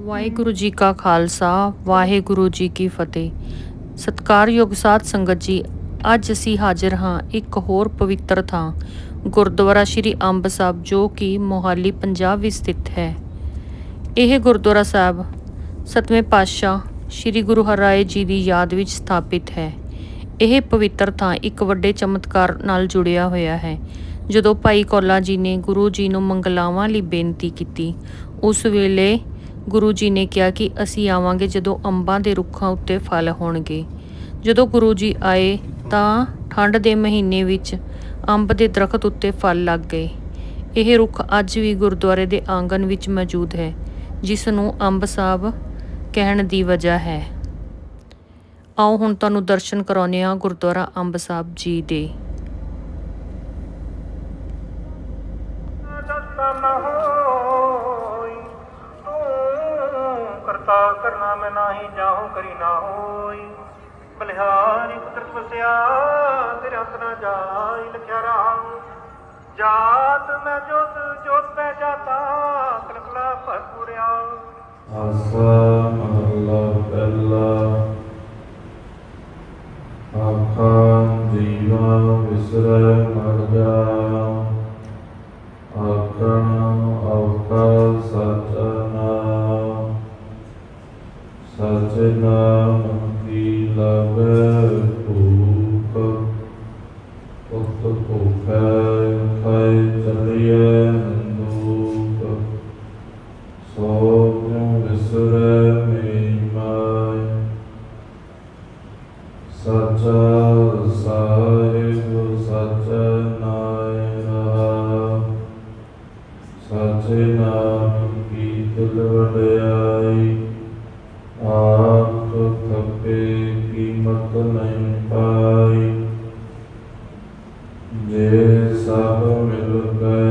ਵਾਹਿਗੁਰੂ ਜੀ ਕਾ ਖਾਲਸਾ, ਵਾਹਿਗੁਰੂ ਜੀ ਕੀ ਫਤਿਹ। ਸਤਿਕਾਰਯੋਗ ਸਾਧ ਸੰਗਤ ਜੀ, ਅੱਜ ਅਸੀਂ ਹਾਜ਼ਰ ਹਾਂ ਇੱਕ ਹੋਰ ਪਵਿੱਤਰ ਥਾਂ, ਗੁਰਦੁਆਰਾ ਸ਼੍ਰੀ ਅੰਬ ਸਾਹਿਬ, ਜੋ ਕਿ ਮੋਹਾਲੀ, ਪੰਜਾਬ ਵਿੱਚ ਸਥਿਤ ਹੈ। ਇਹ ਗੁਰਦੁਆਰਾ ਸਾਹਿਬ ਸਤਵੇਂ ਪਾਤਸ਼ਾਹ ਸ਼੍ਰੀ ਗੁਰੂ ਹਰਾਏ ਜੀ ਦੀ ਯਾਦ ਵਿੱਚ ਸਥਾਪਿਤ ਹੈ। ਇਹ ਪਵਿੱਤਰ ਥਾਂ ਇੱਕ ਵੱਡੇ ਚਮਤਕਾਰ ਨਾਲ ਜੁੜਿਆ ਹੋਇਆ ਹੈ। ਜਦੋਂ ਭਾਈ ਕੌਲਾ ਜੀ ਨੇ ਗੁਰੂ ਜੀ ਨੂੰ ਮੰਗਲਾਵਾਂ ਲਈ ਬੇਨਤੀ ਕੀਤੀ, ਉਸ ਵੇਲੇ ਗੁਰੂ ਜੀ ਨੇ ਕਿਹਾ ਕਿ ਅਸੀਂ ਆਵਾਂਗੇ ਜਦੋਂ ਅੰਬਾਂ ਦੇ ਰੁੱਖਾਂ ਉੱਤੇ ਫਲ ਹੋਣਗੇ। ਜਦੋਂ ਗੁਰੂ ਜੀ ਆਏ ਤਾਂ ਠੰਡ ਦੇ ਮਹੀਨੇ ਵਿੱਚ ਅੰਬ ਦੇ ਦਰਖਤ ਉੱਤੇ ਫਲ ਲੱਗ ਗਏ। ਇਹ ਰੁੱਖ ਅੱਜ ਵੀ ਗੁਰਦੁਆਰੇ ਦੇ ਆਂਗਣ ਵਿੱਚ ਮੌਜੂਦ ਹੈ, ਜਿਸ ਨੂੰ ਅੰਬ ਸਾਹਿਬ ਕਹਿਣ ਦੀ ਵਜ੍ਹਾ ਹੈ। ਆਓ ਹੁਣ ਤੁਹਾਨੂੰ ਦਰਸ਼ਨ ਕਰਾਉਂਦੇ ਹਾਂ ਗੁਰਦੁਆਰਾ ਅੰਬ ਸਾਹਿਬ ਜੀ ਦੇ। ਤੂੰ ਕਰਨਾ ਮੈਂ ਨਾਹੀ, ਜਾਹੂ ਕਰੀ ਨਾ ਹੋਈ। ਬਲਿਹਾਰੀ ਪੁੱਤਰ ਵਸਿਆ ਤੇਰੇ ਹੱਥ ਨਾ ਜਾਈ, ਲਖਿਆ ਰਾਮ। ਜਾਤ ਮੈਂ ਜੋਤ ਜੋਤ ਪੈ ਜਾਤਾ, ਕਲਕਲਾ ਭਰਪੂਰਿਆ ਆਸਾ, ਮਹੱਲਾ, ਪਹਿਲਾ। ਆਖਾਂ, ਜੀਵਾ ਵਿਸਰੈ। ਨਾਮ Buddha.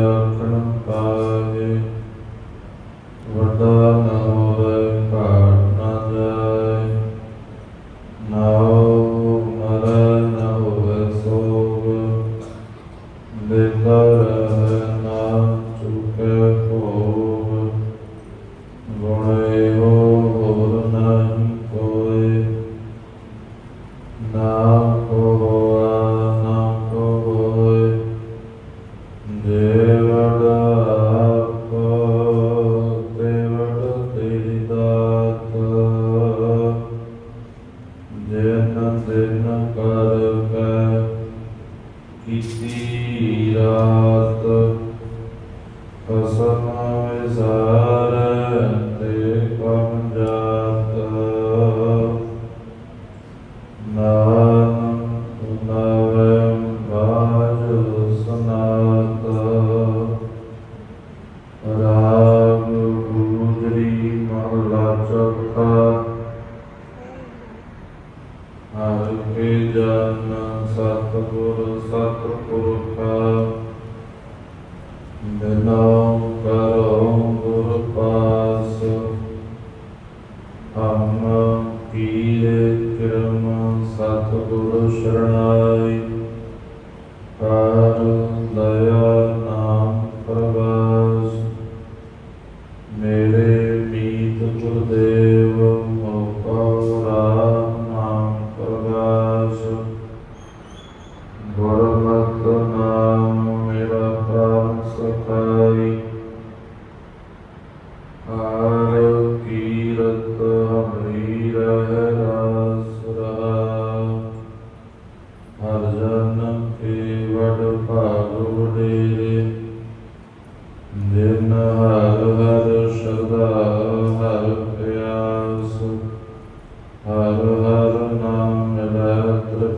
ਮੇਰੇ ਮੀਤ ਗੁਰਦੇਵ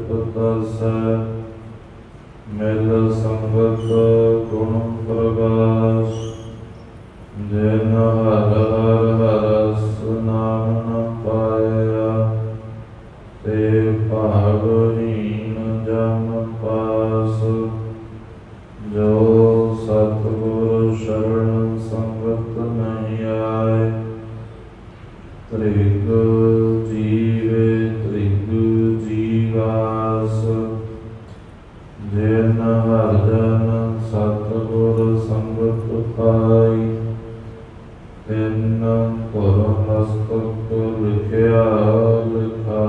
ਮਿਲੈ ਮਿਲ ਸੰਗਤ ਗੁਣ ਪ੍ਰਗਾਸ ਜਿਨ ਹਰ ਹਰ ਹਰਸ ਨਾਮ ਨ ਪਾਇਆ, ਤੇ ਭਾਗਹੀਨ ਜਮ ਪਾਸ। ਜੋ ਤਿੰਨ ਪਰਮਸਤਕ ਲਿਖਿਆ ਲਿਖਾ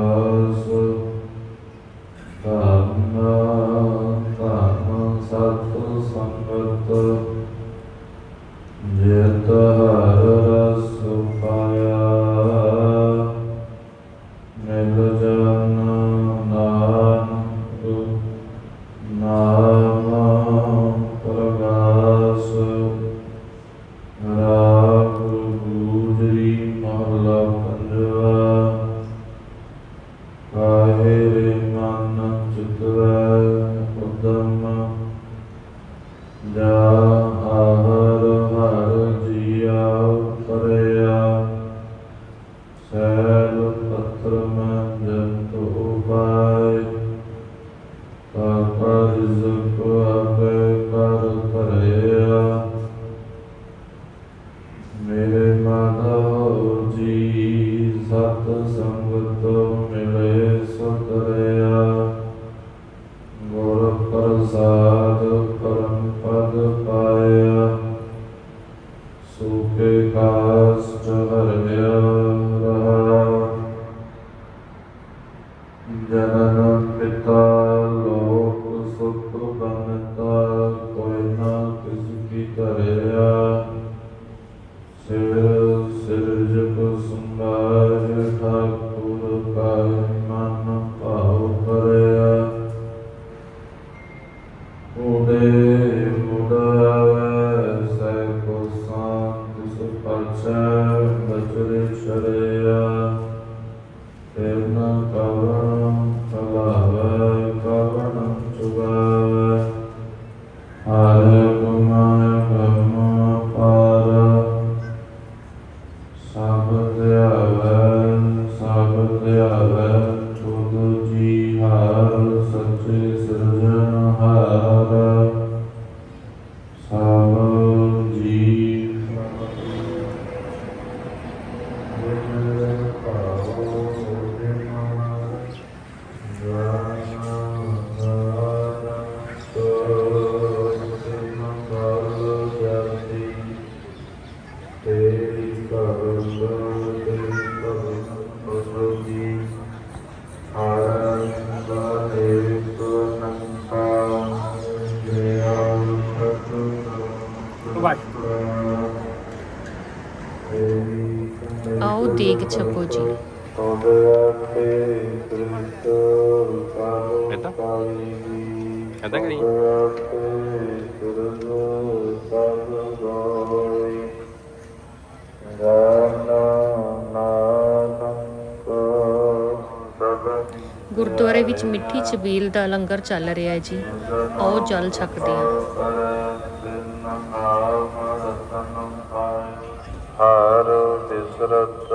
Supe cas ਆਓ ਦੇਗ ਛਕੋ ਜੀ। ਕਰੀ? ਗੁਰਦੁਆਰੇ ਵਿੱਚ ਮਿੱਠੀ ਛਬੀਲ ਦਾ ਲੰਗਰ ਚੱਲ ਰਿਹਾ ਹੈ ਜੀ। ਆਓ ਜਲ ਛਕਦੇ ਹਾਂ। ਹਰ ਬਿਸਰਤ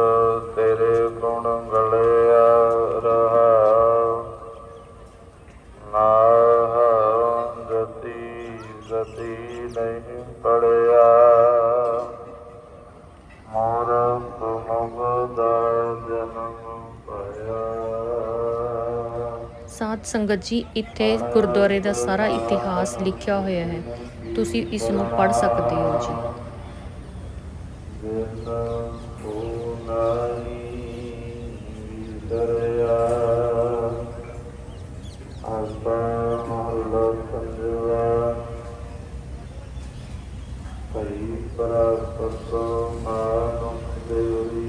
ਤੇਰੇ ਗੁਣ ਗਲਿਆ ਰਹਾ। ਨਾਹ ਗਤੀ ਗਤੀ ਨਹੀਂ ਪੜਿਆ। ਮੋਰ ਤੁਮਗ ਦਾ ਜਨਮ ਪਾਇਆ ਸਾਧ ਸੰਗਤ ਜੀ ਇੱਥੇ ਗੁਰਦੁਆਰੇ ਦਾ ਸਾਰਾ ਇਤਿਹਾਸ ਲਿਖਿਆ ਹੋਇਆ ਹੈ। ਤੁਸੀਂ ਇਸ ਨੂੰ ਪੜ੍ਹ ਸਕਦੇ ਹੋ ਜੀ।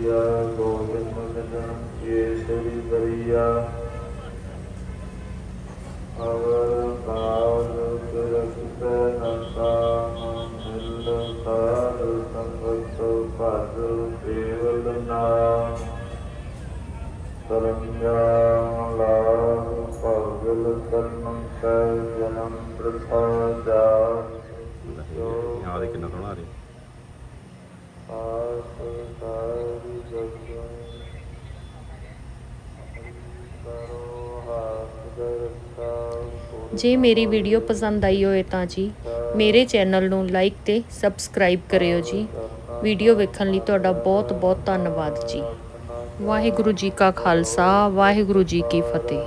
ਦੇਵਰੀਆ ਗੋਬਿੰਦ ਜਨ ਕੇਸਰੀ ਦਰਿਆ ਅਵਰ ਕਾਲ ਤਿਰਕਤ ਨਸਾਮ ਮਿਲ ਸਾਰ ਸੰਗਤ ਭਜ ਕੇਵਲ ਨਾਮ। ਸਰੰਗਾ ਲਾਭ ਭਗਲ ਕਰਮ ਕੈ ਜਨਮ ਪ੍ਰਥਾ ਜਾ ਕਿੰਨਾ ਸੋਹਣਾ ਆ ਰਿਹਾ ਆਸ ਸਾਰੀ ਜਗਤ ਕਰੋ ਹਾਥ ਦਰਸਾ ਜੇ ਮੇਰੀ ਵੀਡੀਓ ਪਸੰਦ ਆਈ ਹੋਏ ਤਾਂ ਜੀ, ਮੇਰੇ ਚੈਨਲ ਨੂੰ ਲਾਈਕ ਤੇ ਸਬਸਕ੍ਰਾਈਬ ਕਰਿਓ ਜੀ। ਵੀਡੀਓ ਵੇਖਣ ਲਈ ਤੁਹਾਡਾ ਬਹੁਤ ਬਹੁਤ ਧੰਨਵਾਦ ਜੀ। ਵਾਹਿਗੁਰੂ ਜੀ ਕਾ ਖਾਲਸਾ, ਵਾਹਿਗੁਰੂ ਜੀ ਕੀ ਫਤਿਹ।